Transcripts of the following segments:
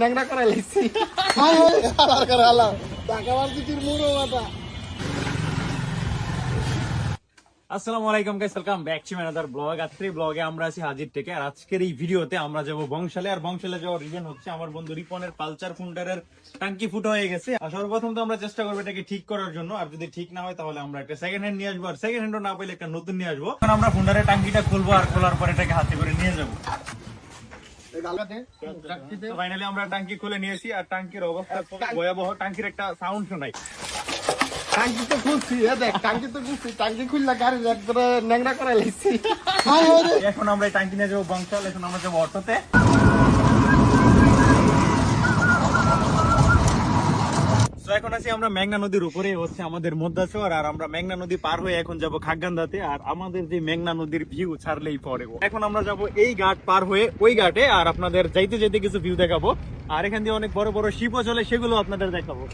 ন্যাংরা করে টাকা মুড়ো মাথা? আসসালামু আলাইকুম guys welcome back to another blog আজকের ব্লগে আমরা আছি হাজির থেকে আর আজকের এই ভিডিওতে আমরা যাব বংশালে। আর বংশালে যাওয়ার রিজন হচ্ছে আমার বন্ধু রিপনের পালচার ফুন্ডারের টাঙ্কি ফুটো হয়ে গেছে। আর সর্বপ্রথম তো আমরা চেষ্টা করব এটাকে ঠিক করার জন্য আর যদি ঠিক না হয় তাহলে আমরা একটা সেকেন্ড হ্যান্ড নিয়ে আসব আর সেকেন্ড হ্যান্ডও না পেলে একটা নতুন নিয়ে আসব। কারণ আমরা ফুন্ডারের টাঙ্কিটা খুলবো আর খোলার পর এটাকে হাতে করে নিয়ে যাব। ফাইনালি আমরা ট্যাঙ্কি খুলে নিয়েছি আর ট্যাঙ্কির অবস্থা ভয়াবহ। ট্যাঙ্কির একটা সাউন্ড শোনাই। টাঙ্কি তো খুলছি এ দেখ টাঙ্কি তো খুলছি। টাঙ্কি খুললে গাড়ি একবারে ন্যাংরা করে এখন আমরা এই টাঙ্কি নিয়ে যাব বংশাল এখন আমরা যাব অটোতে So, এখন আছি আমরা মেঘনা নদীর উপরে হচ্ছে আমাদের মধ্যাচর, আর আমরা মেঘনা নদী পার হয়ে এখন যাব খাগান্দাতে আর আমাদের যে মেঘনা নদীর ভিউ ছাড়লেই পরে এখন আমরা যাব এই ঘাট পার হয়ে ওই ঘাটে, আর আপনাদের যাইতে যেতে কিছু ভিউ দেখাবো। আর এখান দিয়ে অনেক বড় বড় শিপও চলে, সেগুলো আপনাদের দেখাবো।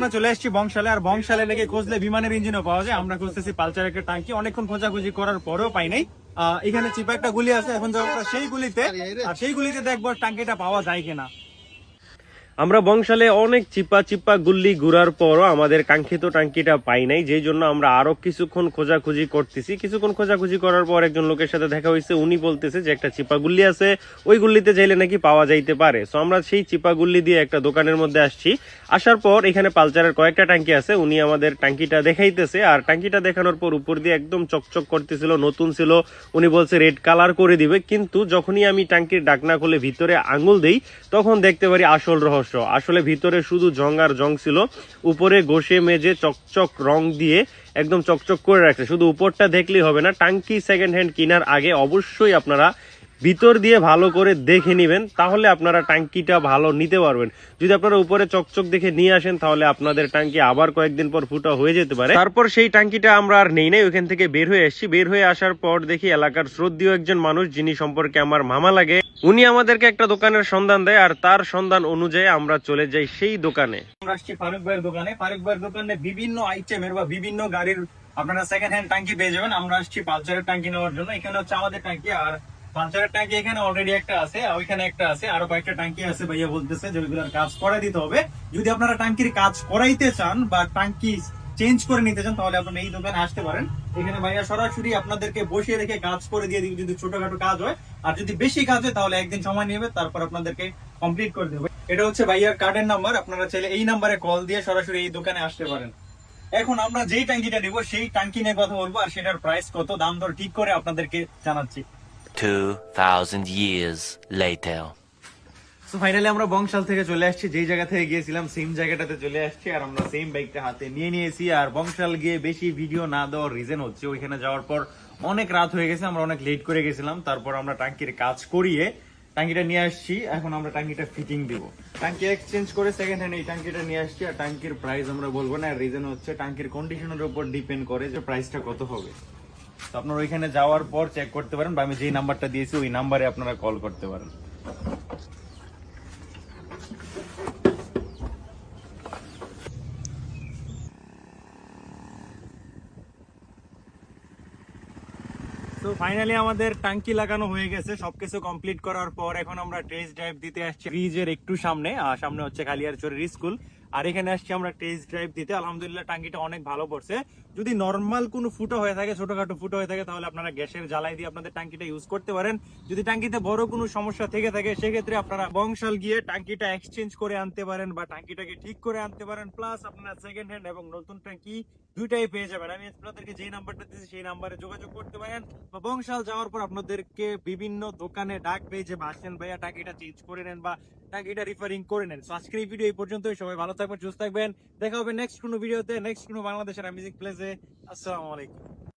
আমরা চলে এসেছি বংশালে আর বংশালে লেগে খুঁজলে বিমানের ইঞ্জিনও পাওয়া যায়। আমরা খুঁজতেছি পালচার একটা টাঙ্কি অনেকক্ষণ খোঁজাখুঁজি করার পরেও পাই নাই। এখানে চিপা একটা গুলি আছে এখন যাব সেই গুলিতে আর সেই গুলিতে দেখব টাঙ্কিটা পাওয়া যায় কিনা। আমরা বংশালে অনেক চিপা চিপা গুল্লি ঘুরার পরও আমাদের কাঙ্ক্ষিত টাঙ্কিটা পাই নাই, যেই জন্য আমরা আরও কিছুক্ষণ খোঁজাখুঁজি করতেছি। কিছুক্ষণ খোঁজাখুঁজি করার পর একজন লোকের সাথে দেখা হয়েছে, উনি বলতেছে যে একটা চিপা গুল্লি আছে, ওই গুল্লিতে যাইলে নাকি পাওয়া যাইতে পারে। তো আমরা সেই চিপা গুল্লি দিয়ে একটা দোকানের মধ্যে আসছি। আসার পর এখানে পালচারের কয়েকটা টাঙ্কি আছে, উনি আমাদের টাঙ্কিটা দেখাইতেছে। আর টাঙ্কিটা দেখানোর পর উপর দিয়ে একদম চকচক করতেছিল, নতুন ছিল। উনি বলছে রেড কালার করে দিবে। কিন্তু যখনই আমি টাঙ্কির ডাকনা খুলে ভিতরে আঙুল দেই, তখন দেখতে পারি আসল রহস্য। আসলে ভিতরে শুধু জঙ্গার জং ছিল, উপরে ঘষে মেজে চকচক রং দিয়ে একদম চকচক করে রাখছে। শুধু উপরটা দেখলেই হবে না, টাঙ্কি সেকেন্ড হ্যান্ড কেনার আগে অবশ্যই আপনারা ভিতর দিয়ে ভালো করে দেখে নেবেন, তাহলে আপনারা টাঙ্কিটা ভালো নিতে পারবেন। যদি আপনারা উপরে চকচক দেখে নিয়ে আসেন, তাহলে আপনাদের টাঙ্কি আবার কয়েকদিন পর ফুটা হয়ে যেতে পারে। তারপর সেই টাঙ্কিটা আমরা আর নেই নাই ওখান থেকে বের হয়ে এসেছি বের হয়ে আসার পর দেখি এলাকার শ্রদ্ধীয় একজন মানুষ, যিনি সম্পর্কে আমার মামা লাগে, উনি আমাদেরকে একটা দোকানের সন্ধান দেয়, আর তার সন্ধান অনুযায়ী আমরা চলে যাই সেই দোকানে। আমরা আসছি ফারুক ভাইয়ের দোকানে। ফারুক ভাইয়ের দোকানে বিভিন্ন আইটেমের বা বিভিন্ন গাড়ির আপনারা সেকেন্ড হ্যান্ড ট্যাঙ্কি পেয়ে যাবেন। আমরা আসছি পালচারের ট্যাঙ্কি নেওয়ার জন্য। এখানে হচ্ছে আমাদের ট্যাঙ্কি আর পালচারের ট্যাঙ্কি এখানে অলরেডি একটা আছে ওইখানে একটা আছে, আরও কয়েকটা ট্যাঙ্কি আছে ভাইয়া বলতেছে যে ওইগুলোর কাজ করাই দিতে হবে। যদি আপনারা ট্যাঙ্কির কাজ করাইতে চান বা ট্যাঙ্কি চেঞ্জ করে নিতে চান, তাহলে আপনারা এই দোকানে আসতে পারেন। এখানে ভাইয়া সরাসরি আপনাদেরকে বসিয়ে রেখে কাজ করে দিয়ে দিবে যদি ছোটখাটো কাজ হয়। আর যদি বেশি কাজ হয়, তাহলে একদিন সময় নেবে, তারপর আপনাদেরকে কমপ্লিট করে দেবে। এটা হচ্ছে ভাইয়ার কার্ডের নাম্বার আপনারা চাইলে এই নাম্বারে কল দিয়ে সরাসরি এই দোকানে আসতে পারেন। এখন আমরা যেই ট্যাঙ্কিটা নিব, সেই ট্যাঙ্কি নিয়ে কথা বলব, আর সেটার প্রাইস কত, দাম দর ঠিক করে আপনাদেরকে জানাচ্ছি। 2,000 years later. তো ফাইনালি আমরা বংশাল থেকে চলে আসছি যেই জায়গা থেকে গিয়েছিলাম সেম জায়গাটাতে চলে আসছি আর আমরা সেম বাইকটা হাতে নিয়ে নিয়েছি। আর বংশাল গিয়ে বেশি ভিডিও না দেওয়ার রিজন হচ্ছে ওইখানে যাওয়ার পর অনেক রাত হয়ে গেছে আমরা অনেক লেট করে গেছিলাম। তারপর আমরা টাঙ্কির কাজ করিয়ে টাঙ্কিটা নিয়ে আসছি এখন আমরা টাঙ্কিটা ফিটিং দিব। টাঙ্কি এক্সচেঞ্জ করে সেকেন্ড হ্যান্ড এই টাঙ্কিটা নিয়ে আসছি আর টাঙ্কির প্রাইস আমরা বলব না রিজন হচ্ছে টাঙ্কির কন্ডিশনের উপর ডিপেন্ড করে যে প্রাইসটা কত হবে। তো আপনারা ওইখানে যাওয়ার পর চেক করতে পারেন বা আমি যেই নাম্বারটা দিয়েছি, ওই নাম্বারে আপনারা কল করতে পারেন। তো ফাইনালি আমাদের টাঙ্কি লাগানো হয়ে গেছে। সবকিছু কমপ্লিট করার পর এখন আমরা টেস্ট ড্রাইভ দিতে আসছি ব্রিজের একটু সামনে। আর সামনে হচ্ছে কালিয়ারচরের স্কুল। আর এখানে আসছি আমরা টেস্ট ড্রাইভ দিতে। আলহামদুলিল্লাহ টাঙ্কিটা অনেক ভালো পড়ছে। যদি নর্মাল কোনো ফুটো হয়ে থাকে ছোটখাটো ফুটো হয়ে থাকে তাহলে আপনারা গ্যাসের জ্বালাই দিয়ে আপনাদের টাঙ্কিটা ইউজ করতে পারেন। যদি টাঙ্কিতে বড় কোনো সমস্যা থেকে থাকে সেক্ষেত্রে আপনারা বংশাল গিয়ে টাঙ্কিটা এক্সচেঞ্জ করে আনতে পারেন বা টাঙ্কিটাকে ঠিক করে আনতে পারেন। প্লাস আপনারা সেকেন্ড হ্যান্ড এবং নতুন টাঙ্কি দুইটাই পেয়ে যাবেন। আমি আপনাদেরকে যেই নাম্বারটা দিয়েছি সেই নাম্বারে যোগাযোগ করতে পারেন। বা বংশাল যাওয়ার পর আপনাদেরকে বিভিন্ন দোকানে ডাক পেয়ে যে ভাসছেন ভাইয়া টাঙ্কিটা চেঞ্জ করে নেন বা টাকিটা রিফারিং করে নেন। So, আজকের এই ভিডিও এই পর্যন্তই। সবাই ভালো থাকবেন, সুস্থ থাকবেন। দেখা হবে নেক্সট কোনো ভিডিওতে নেক্সট কোনো বাংলাদেশের মিউজিক প্লেসে আসসালামু আলাইকুম।